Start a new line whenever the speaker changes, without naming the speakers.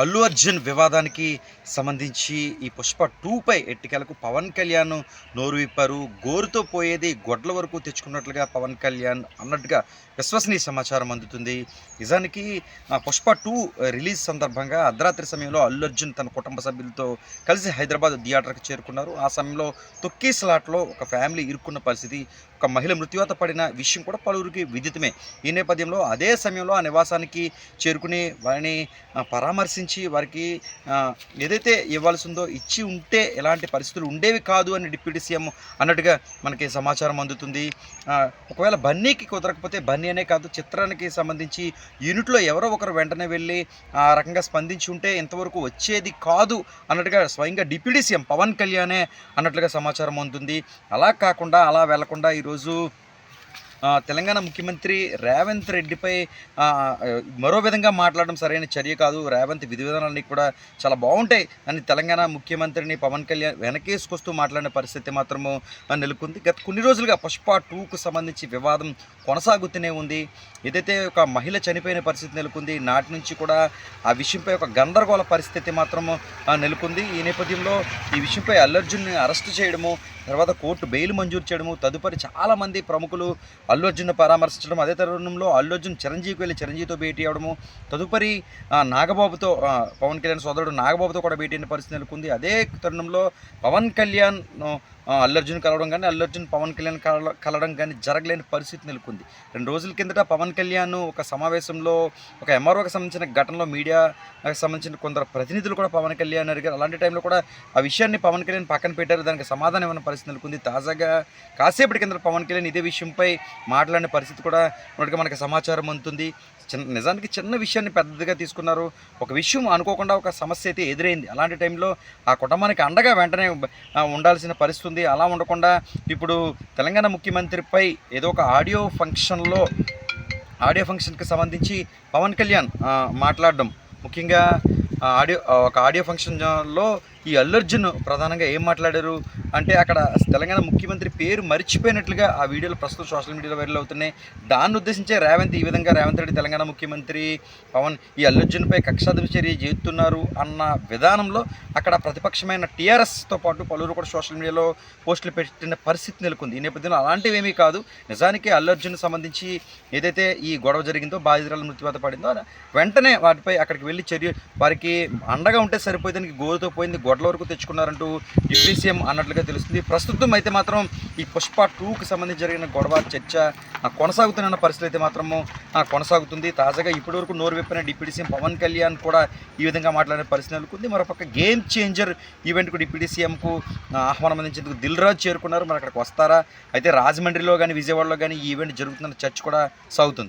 అల్లు అర్జున్ వివాదానికి సంబంధించి ఈ పుష్ప టూపై ఎట్టికలకు పవన్ కళ్యాణ్ నోరు విప్పారు. గోరుతో పోయేది గొడ్ల వరకు తెచ్చుకున్నట్లుగా పవన్ కళ్యాణ్ అన్నట్టుగా విశ్వసనీయ సమాచారం అందుతుంది. నిజానికి పుష్ప టూ రిలీజ్ సందర్భంగా అర్ధరాత్రి సమయంలో అల్లు అర్జున్ తన కుటుంబ సభ్యులతో కలిసి హైదరాబాద్ థియేటర్కి చేరుకున్నారు. ఆ సమయంలో తొక్కేస్లాట్లో ఒక ఫ్యామిలీ ఇరుక్కున్న పరిస్థితి ఒక మహిళ మృత్యువాత పడిన విషయం కూడా పలువురికి విదితమే. ఈ నేపథ్యంలో అదే సమయంలో ఆ నివాసానికి చేరుకుని వారిని పరామర్శి పరామర్శించి వారికి ఏదైతే ఇవ్వాల్సి ఉందో ఇచ్చి ఉంటే ఎలాంటి పరిస్థితులు ఉండేవి కాదు అని డిప్యూటీ సీఎం అన్నట్టుగా మనకి సమాచారం అందుతుంది. ఒకవేళ బన్నీకి కుదరకపోతే బన్నీ అనే కాదు చిత్రానికి సంబంధించి యూనిట్లో ఎవరో ఒకరు వెంటనే వెళ్ళి ఆ రకంగా స్పందించి ఉంటే ఇంతవరకు వచ్చేది కాదు అన్నట్టుగా స్వయంగా డిప్యూటీ సీఎం పవన్ కళ్యాణే అన్నట్లుగా సమాచారం అందుతుంది అలా కాకుండా అలా వెళ్ళకుండా ఈరోజు తెలంగాణ ముఖ్యమంత్రి రేవంత్ రెడ్డిపై మరో విధంగా మాట్లాడడం సరైన చర్య కాదు. రేవంత్ విధి విధానాలన్నీ కూడా చాలా బాగుంటాయి. అని తెలంగాణ ముఖ్యమంత్రిని పవన్ కళ్యాణ్ వెనకేసుకొస్తూ మాట్లాడిన పరిస్థితి మాత్రము నెలకొంది. గత కొన్ని రోజులుగా పుష్ప టూకు సంబంధించి వివాదం కొనసాగుతూనే ఉంది. ఏదైతే ఒక మహిళ చనిపోయిన పరిస్థితి నెలకొంది నాటి నుంచి కూడా ఆ విషయంపై ఒక గందరగోళ పరిస్థితి మాత్రము నెలకొంది. ఈ నేపథ్యంలో ఈ విషయంపై అల్లర్జున్ని అరెస్ట్ చేయడము తర్వాత కోర్టు బెయిల్ మంజూరు చేయడము తదుపరి చాలామంది ప్రముఖులు అల్లు అర్జున్ను పరామర్శించడం అదే తరుణంలో అల్లు అర్జున్ చిరంజీవికి వెళ్ళి చిరంజీవితో భేటీ అవ్వడము తదుపరి నాగబాబుతో పవన్ కళ్యాణ్ సోదరుడు నాగబాబుతో కూడా భేటీ అయిన పరిస్థితి నెలకొంది. అదే తరుణంలో పవన్ కళ్యాణ్ అల్లర్జున్ కలవడం కానీ అల్లర్జున్ పవన్ కళ్యాణ్ కల కలవడం కానీ జరగలేని పరిస్థితి నెలకొంది. రెండు రోజుల కిందట పవన్ కళ్యాణ్ ఒక సమావేశంలో ఒక ఎంఆర్ఓకి సంబంధించిన ఘటనలో మీడియాకి సంబంధించిన కొందరు ప్రతినిధులు కూడా పవన్ కళ్యాణ్ అడిగారు. అలాంటి టైంలో కూడా ఆ విషయాన్ని పవన్ కళ్యాణ్ పక్కన పెట్టారు. దానికి సమాధానం ఇవ్వని పరిస్థితి నెలకొంది? తాజాగా కాసేపటి కింద పవన్ కళ్యాణ్ ఇదే విషయంపై మాట్లాడిన పరిస్థితి కూడా ఉన్నట్టుగా మనకి సమాచారం అందుతుంది. చిన్న నిజానికి చిన్న విషయాన్ని పెద్దదిగా తీసుకున్నారు. ఒక విషయం అనుకోకుండా ఒక సమస్య అయితే ఎదురైంది. అలాంటి టైంలో ఆ కుటుంబానికి అండగా వెంటనే ఉండాల్సిన పరిస్థితి ఉంది అలా ఉండకుండా ఇప్పుడు తెలంగాణ ముఖ్యమంత్రిపై ఏదో ఒక ఆడియో ఫంక్షన్లో ఆడియో ఫంక్షన్కి సంబంధించి పవన్ కళ్యాణ్ మాట్లాడడం. ముఖ్యంగా ఆడియో ఒక ఆడియో ఫంక్షన్లో ఈ అల్లర్జున్ ప్రధానంగా ఏం మాట్లాడారు? అంటే అక్కడ తెలంగాణ ముఖ్యమంత్రి పేరు మర్చిపోయినట్లుగా ఆ వీడియోలు ప్రస్తుతం సోషల్ మీడియాలో వైరల్ అవుతున్నాయి. దాన్ని ఉద్దేశించే రేవంత్ ఈ విధంగా రేవంత్ రెడ్డి తెలంగాణ ముఖ్యమంత్రి పవన్ ఈ అల్లర్జున్పై అర్జున్పై చర్య చేస్తున్నారు అన్న విధానంలో అక్కడ ప్రతిపక్షమైన టీఆర్ఎస్తో పాటు పలువురు కూడా సోషల్ మీడియాలో పోస్టులు పెట్టిన పరిస్థితి నెలకొంది. ఈ నేపథ్యంలో అలాంటివేమీ కాదు. నిజానికి అల్లు అర్జున్ సంబంధించి ఏదైతే ఈ గొడవ జరిగిందో బాధితురాలు మృత్యువాత పడిందో వెంటనే వాటిపై అక్కడికి వెళ్ళి చర్య వారికి అండగా ఉంటే సరిపోయేదానికి గోరుతో పోయింది. గొడవల వరకు తెచ్చుకున్నారంటూ డిప్యూటీ సీఎం అన్నట్లుగా తెలుస్తుంది. ప్రస్తుతం అయితే మాత్రం ఈ పుష్ప టూకి సంబంధించి జరిగిన గొడవ చర్చ కొనసాగుతున్న పరిస్థితి అయితే మాత్రము కొనసాగుతుంది. తాజాగా ఇప్పటివరకు నోరు విప్పిన డిప్యూటీ సీఎం పవన్ కళ్యాణ్ కూడా ఈ విధంగా మాట్లాడిన పరిస్థితి నెలకొంది. మరోపక్క గేమ్ చేంజర్ ఈవెంట్కు డిప్యూటీ సీఎంకు ఆహ్వానం అందించేందుకు దిల్ రాజు చేరుకున్నారు. మరి అక్కడికి వస్తారా? అయితే రాజమండ్రిలో కానీ విజయవాడలో కానీ ఈ ఈవెంట్ జరుగుతున్న చర్చ కూడా సాగుతుంది.